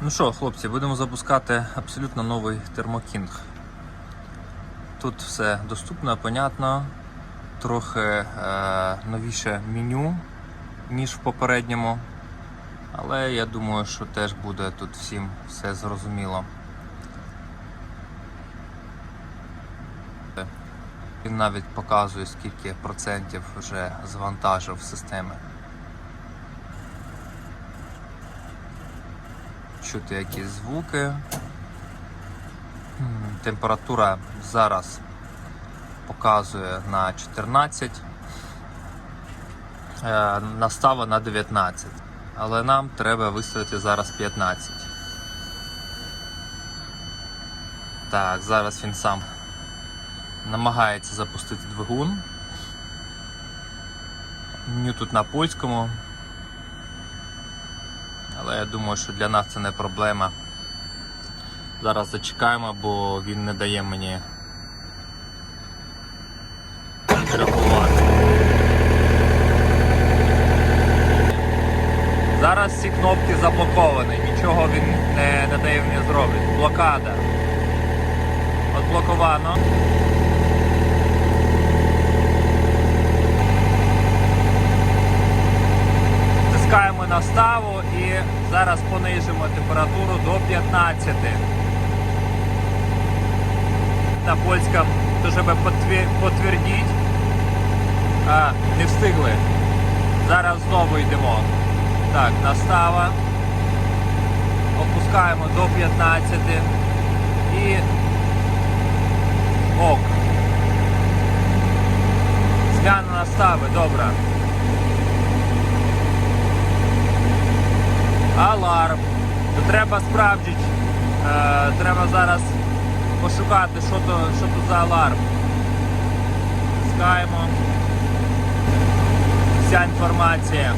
Ну що, хлопці, будемо запускати абсолютно новий термокінг. Тут все доступно, понятно, трохи е, новіше меню, ніж в попередньому. Але я думаю, що теж буде тут всім все зрозуміло. Він навіть показує, скільки процентів вже завантажив системи. Чути якісь звуки. Температура зараз показує на 14, е, настава на 19, але нам треба виставити зараз 15. Так, зараз він сам намагається запустити двигун. Меню тут на польському. Але я думаю, що для нас це не проблема. Зараз зачекаємо, бо він не дає мені відреагувати. Зараз всі кнопки заблоковані, нічого він не, не дає мені зробити. Блокада. Отблоковано. Тискаємо на ставу зараз понижимо температуру до 15. На польському то щоб потвердіть. А, не встигли. Зараз знову йдемо. Так, настава. Опускаємо до 15 і ок. Зміна настави, добре. Аларм. То треба справді, е, треба зараз пошукати, що то, що то за аларм. Тискаємо. Вся інформація.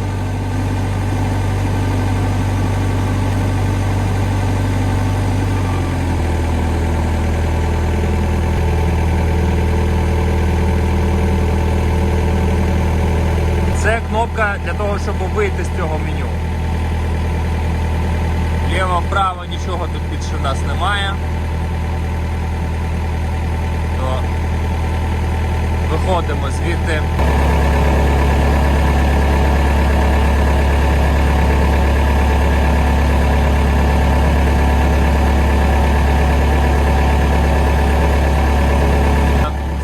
Це кнопка для того, щоб вийти з цього меню. Ліво, вправо, нічого тут більше нас немає. То виходимо звідти.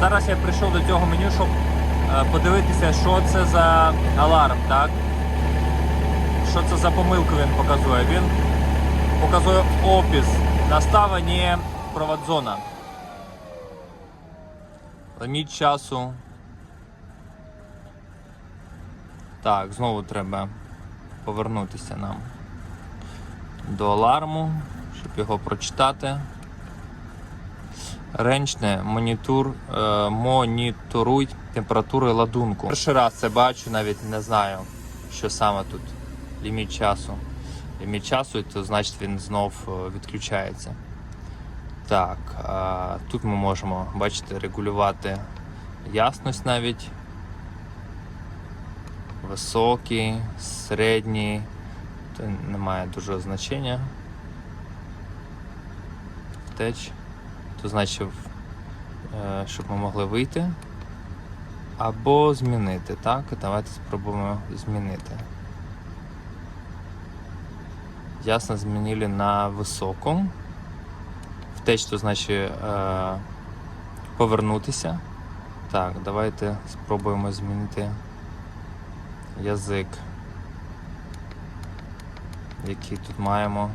Зараз я прийшов до цього меню, щоб е, подивитися, що це за аларм, так? Що це за помилку він показує? Він показує опис настава не проводзона. Лиміт часу. Так, знову треба повернутися нам до аларму, щоб його прочитати. Ренчне монітор, е, моніторуй температуру ладунку. Перший раз це бачу, навіть не знаю, що саме тут ліміт часу. Ліміт часу, то значить він знов е, відключається. Так, тут ми можемо, бачите, регулювати ясність навіть. Високий, середній, то немає дуже значення. Втеч. То значить, е, щоб ми могли вийти або змінити. Так, давайте спробуємо змінити. Ясно змінили на високому. Втеч, то значить е, повернутися. Так, давайте спробуємо змінити язик, який тут маємо.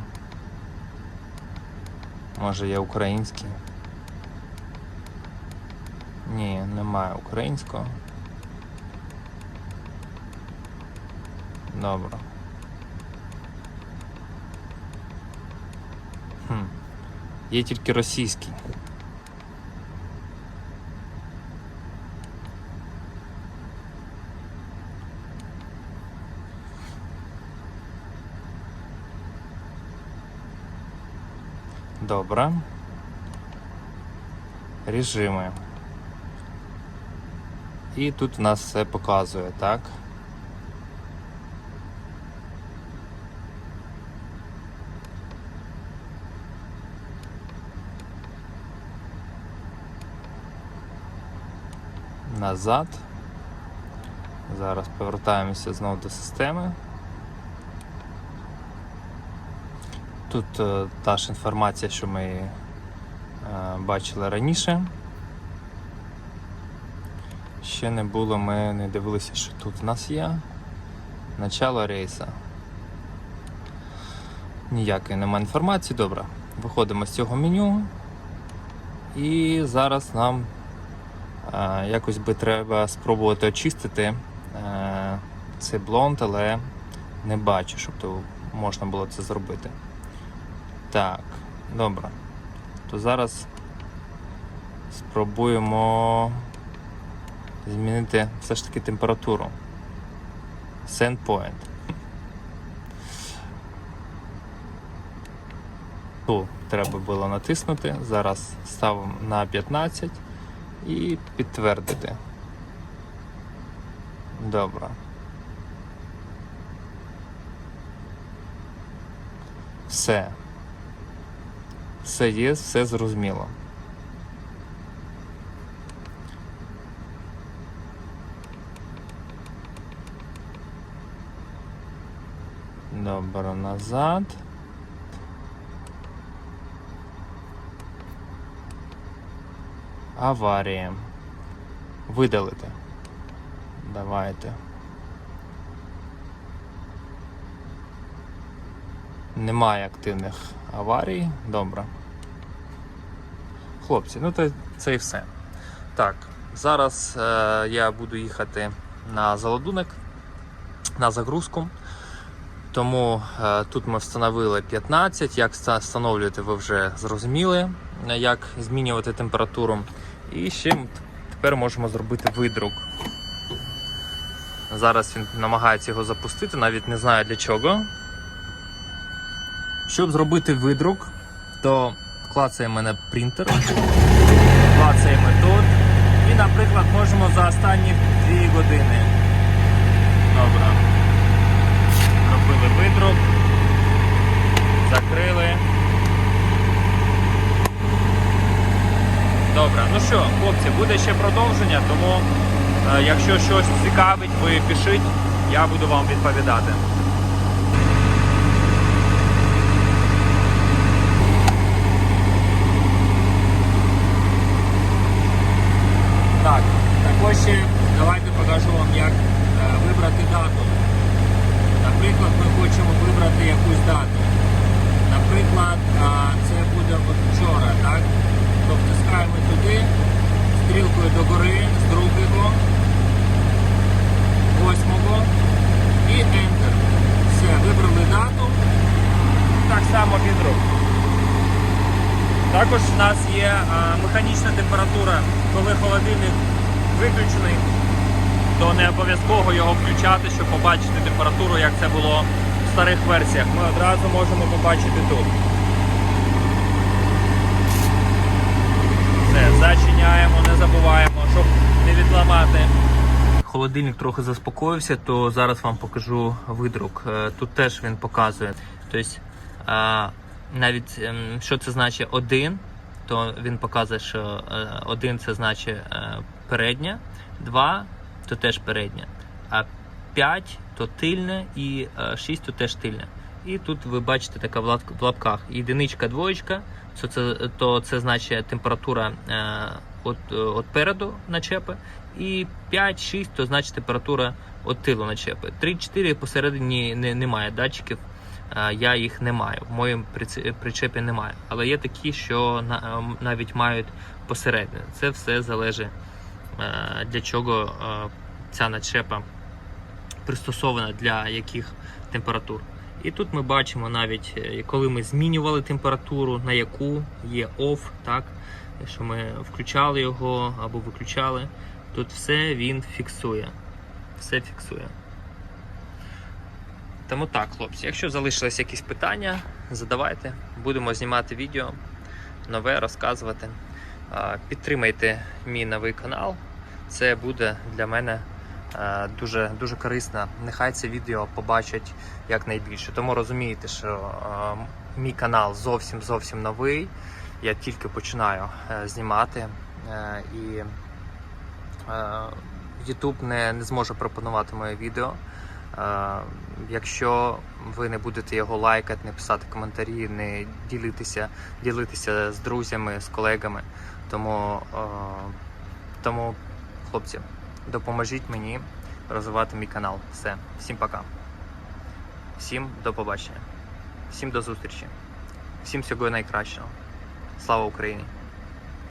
Може є український. Ні, немає українського. Добре. Хм. Є тільки російський. Добре. Режими. І тут у нас все показує, так? Назад. Зараз повертаємося знову до системи. Тут е, та ж інформація, що ми е, бачили раніше. Ще не було, ми не дивилися, що тут у нас є. Начало рейса. Ніякої немає інформації. Добре. Виходимо з цього меню. І зараз нам якось би треба спробувати очистити е, цей блонд, але не бачу, щоб то можна було це зробити. Так, добре. То зараз спробуємо змінити все ж таки температуру. Send point. Ту треба було натиснути. Зараз ставимо на 15 і підтвердити. Добре. Все. Все є, все зрозуміло. Добре, назад. Аварія. Видалити. Давайте. Немає активних аварій. Добре. Хлопці, ну то це і все. Так, зараз е, я буду їхати на заладунок, на загрузку. Тому е, тут ми встановили 15. Як ста- встановлювати, ви вже зрозуміли, е, як змінювати температуру. І ще тепер можемо зробити видрук. Зараз він намагається його запустити, навіть не знаю для чого. Щоб зробити видрук, то клацаємо на принтер, клацаємо тут. І, наприклад, можемо за останні 2 години. Добре. Робили видрук, закрили. Добре, ну що, хлопці, буде ще продовження, тому е, якщо щось цікавить, ви пишіть, я буду вам відповідати. Так, також ще давайте покажу вам, як е, вибрати дату. Наприклад, ми хочемо вибрати якусь дату. Наприклад, а, це буде от вчора, так? Тобто стискаємо туди, стрілкою догори з другого, восьмого і Enter. Все, вибрали дату. Так само підрук. Також в нас є а, механічна температура, коли холодильник виключений, то не обов'язково його включати, щоб побачити температуру, як це було в старих версіях. Ми одразу можемо побачити тут. Все, зачиняємо, не забуваємо, щоб не відламати. Холодильник трохи заспокоївся, то зараз вам покажу видрук. Е, Тут теж він показує. Тобто, а, навіть ем, що це значить один, то він показує, що е, один це значить е, передня, два то теж передня, а 5 то тильне і 6 то теж тильне. І тут ви бачите така в лапках єдиничка, двоєчка, то це, то це значить температура е, от, е, от переду начепи, і 5-6 то значить температура от тилу начепи. 3-4 посередині не, немає датчиків, е, я їх не маю. В моєму причепі немає. Але є такі, що е, навіть мають посередині. Це все залежить е, для чого е, ця начепа пристосована для яких температур. І тут ми бачимо навіть, е, коли ми змінювали температуру, на яку є OFF, так, що ми включали його або виключали, тут все він фіксує. Все фіксує. Тому так, хлопці, якщо залишились якісь питання, задавайте. Будемо знімати відео, нове розказувати. Підтримайте мій новий канал. Це буде для мене дуже, дуже корисно. Нехай це відео побачать якнайбільше. Тому розумієте, що мій канал зовсім зовсім новий. Я тільки починаю е, знімати. Е, і Е, YouTube не, не зможе пропонувати моє відео. Якщо ви не будете його лайкати, не писати коментарі, не ділитися, ділитися з друзями, з колегами. Тому, тому хлопці, допоможіть мені розвивати мій канал. Все, всім пока. Всім до побачення. Всім до зустрічі. Всім всього найкращого. Слава Україні!